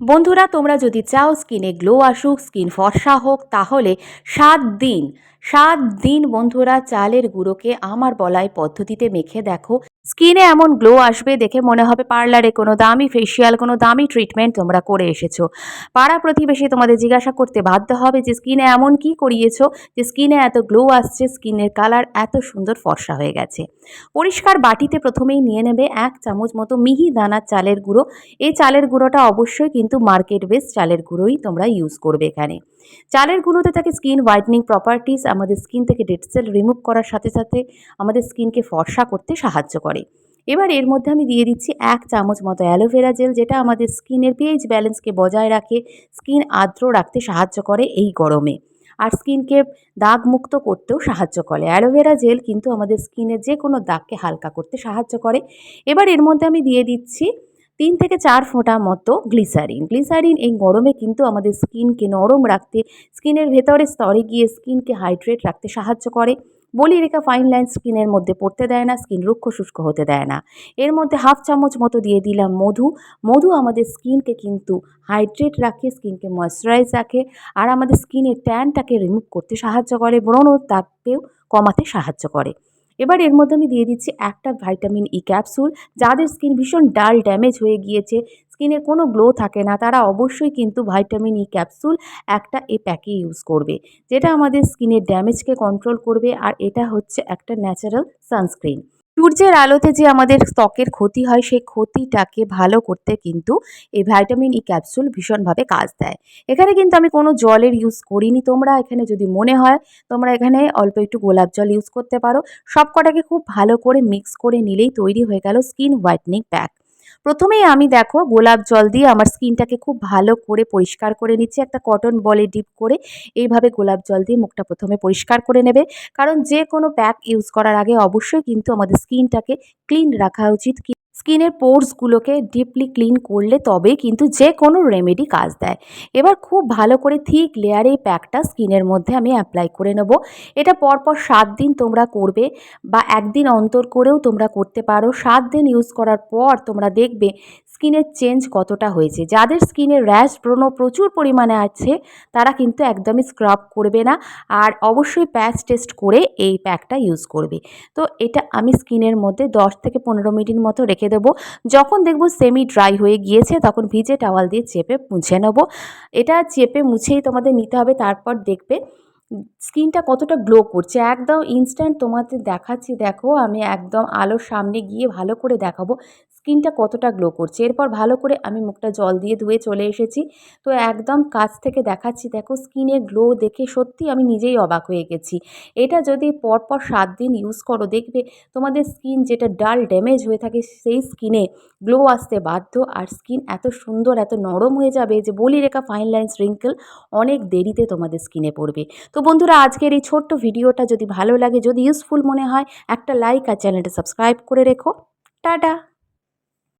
বন্ধুরা, তোমরা যদি চাও স্কিনে গ্লো আসুক, স্কিন ফর্সা হোক, তাহলে সাত দিন সাত দিন বন্ধুরা চালের গুঁড়োকে আমার বলাই পদ্ধতিতে মেখে দেখো। স্কিনে এমন গ্লো আসবে দেখে মনে হবে পার্লারে কোনো দামি ফেসিয়াল কোনো দামি ট্রিটমেন্ট তোমরা করে এসেছ। পাড়া প্রতিবেশী তোমাদের জিজ্ঞাসা করতে বাধ্য হবে যে স্কিনে এমন কি করিয়েছো যে স্কিনে এত গ্লো আসছে, স্কিনের কালার এত সুন্দর ফর্সা হয়ে গেছে। পরিষ্কার বাটিতে প্রথমেই নিয়ে নেবে এক চামচ মতো মিহি দানার চালের গুঁড়ো। এই চালের গুঁড়োটা অবশ্যই কিন্তু মার্কেট বেস চালের গুঁড়োই তোমরা ইউজ করবে এখানে। চালের গুঁড়োতে থাকে স্কিন হোয়াইটনিং প্রপার্টিস আমাদের স্কিন থেকে ডেড সেল রিমুভ করার সাথে সাথে আমাদের স্কিনকে ফর্সা করতে সাহায্য করে। এবার এর মধ্যে আমি দিয়ে দিচ্ছি এক চামচ মতো অ্যালোভেরা জেল যেটা আমাদের স্কিনের পিএইচ ব্যালেন্সকে বজায় রাখে স্কিন আর্দ্র রাখতে সাহায্য করে এই গরমে। আর স্কিনকে দাগ মুক্ত করতেও সাহায্য করে। অ্যালোভেরা জেল কিন্তু আমাদের স্কিনের যে কোনো দাগকে হালকা করতে সাহায্য করে। এবার এর মধ্যে আমি দিয়ে দিচ্ছি তিন থেকে চার ফোঁটা মতো গ্লিসারিন গ্লিসারিন এই গরমে কিন্তু আমাদের স্কিনকে নরম রাখতে, স্কিনের ভেতরের স্তরে গিয়ে স্কিনকে হাইড্রেট রাখতে সাহায্য করে। বলি রেখা ফাইন লাইন স্কিনের মধ্যে পড়তে দেয় না, স্কিন রুক্ষ শুষ্ক হতে দেয় না। এর মধ্যে হাফ চামচ মতো দিয়ে দিলাম মধু। মধু আমাদের স্কিনকে কিন্তু হাইড্রেট রাখে, স্কিনকে ময়শ্চারাইজ রাখে আর আমাদের স্কিনের ট্যানটাকে রিমুভ করতে সাহায্য করে, ব্রণ দাগকেও কমাতে সাহায্য করে। এবার এর মধ্যে আমি দিয়ে দিচ্ছি একটা ভাইটামিন ই ক্যাপসুল যাদের স্কিন ভীষণ ডাল ড্যামেজ হয়ে গিয়েছে। স্কিনে কোনো গ্লো থাকে না, তারা অবশ্যই কিন্তু ভাইটামিন ই ক্যাপসুল একটা এ প্যাকে ইউজ করবে, যেটা আমাদের স্কিনের ড্যামেজকে কন্ট্রোল করবে, আর এটা হচ্ছে একটা ন্যাচারাল সানস্ক্রিন সূর্যের আলোতে যে আমাদের ত্বকের ক্ষতি হয়, সেই ক্ষতিটাকে ভালো করতে কিন্তু এই ভাইটামিন ই ক্যাপসুল ভীষণভাবে কাজ দেয়। এখানে কিন্তু আমি কোনো জলের ইউজ করিনি। তোমরা এখানে যদি মনে হয়, তোমরা এখানে অল্প একটু গোলাপ জল ইউজ করতে পারো। সব কটাকে খুব ভালো করে মিক্স করে নিলেই তৈরি হয়ে গেল স্কিন হোয়াইটনিং প্যাক প্রথমেই আমি দেখো গোলাপ জল দিয়ে আমার স্কিনটাকে খুব ভালো করে পরিষ্কার করে নিচ্ছি, একটা কটন বলে ডিপ করে। এইভাবে গোলাপ জল দিয়ে মুখটা প্রথমে পরিষ্কার করে নেবে। কারণ যে কোনো প্যাক ইউজ করার আগে অবশ্যই কিন্তু আমাদের স্কিনটাকে ক্লিন রাখা উচিত। স্কিনের পোর্সগুলোকে ডিপলি ক্লিন করলে তবেই কিন্তু যে কোনো রেমেডি কাজ দেয়। এবার খুব ভালো করে থিক লেয়ারে এই প্যাকটা স্কিনের মধ্যে আমি অ্যাপ্লাই করে নেব। এটা পরপর সাত দিন তোমরা করবে বা একদিন অন্তর করেও তোমরা করতে পারো। সাত দিন ইউজ করার পর তোমরা দেখবে স্কিনের চেঞ্জ কতটা হয়েছে? যাদের স্কিনের র্যাশ ব্রণ প্রচুর পরিমাণে আছে, তারা কিন্তু একদমই স্ক্রাব করবে না আর অবশ্যই প্যাচ টেস্ট করে এই প্যাকটা ইউজ করবে। তো এটা আমি স্কিনের মধ্যে দশ থেকে পনেরো মিনিট মতো রেখে দেবো। যখন দেখব সেমি ড্রাই হয়ে গিয়েছে, তখন ভিজে টাওয়াল দিয়ে চেপে মুছে নেব। এটা চেপে মুছেই তোমাদের নিতে হবে, তারপর দেখবে স্কিনটা কতটা গ্লো করছে? একদম ইনস্ট্যান্ট তোমাদের দেখাচ্ছি, দেখো, আমি একদম আলোর সামনে গিয়ে ভালো করে দেখাবো স্কিনটা কতটা গ্লো করছে। এরপর ভালো করে আমি মুখটা জল দিয়ে ধুয়ে চলে এসেছি। তো একদম কাছ থেকে দেখাচ্ছি, দেখো, স্কিনের গ্লো দেখে সত্যি আমি নিজেই অবাক হয়ে গেছি। এটা যদি পরপর সাত দিন ইউজ করো, দেখবে তোমাদের স্কিন যেটা ডাল ড্যামেজ হয়ে থাকে সেই স্কিনে গ্লো আসতে বাধ্য। আর স্কিন এত সুন্দর, এত নরম হয়ে যাবে যে বলি রেখা ফাইন লাইন্স রিঙ্কেল অনেক দেরিতে তোমাদের স্কিনে পড়বে। তো বন্ধুরা, আজকের এই ছোট্ট ভিডিওটা যদি ভালো লাগে, যদি ইউজফুল মনে হয়, একটা লাইক আর চ্যানেলটা সাবস্ক্রাইব করে রেখো। টাটা!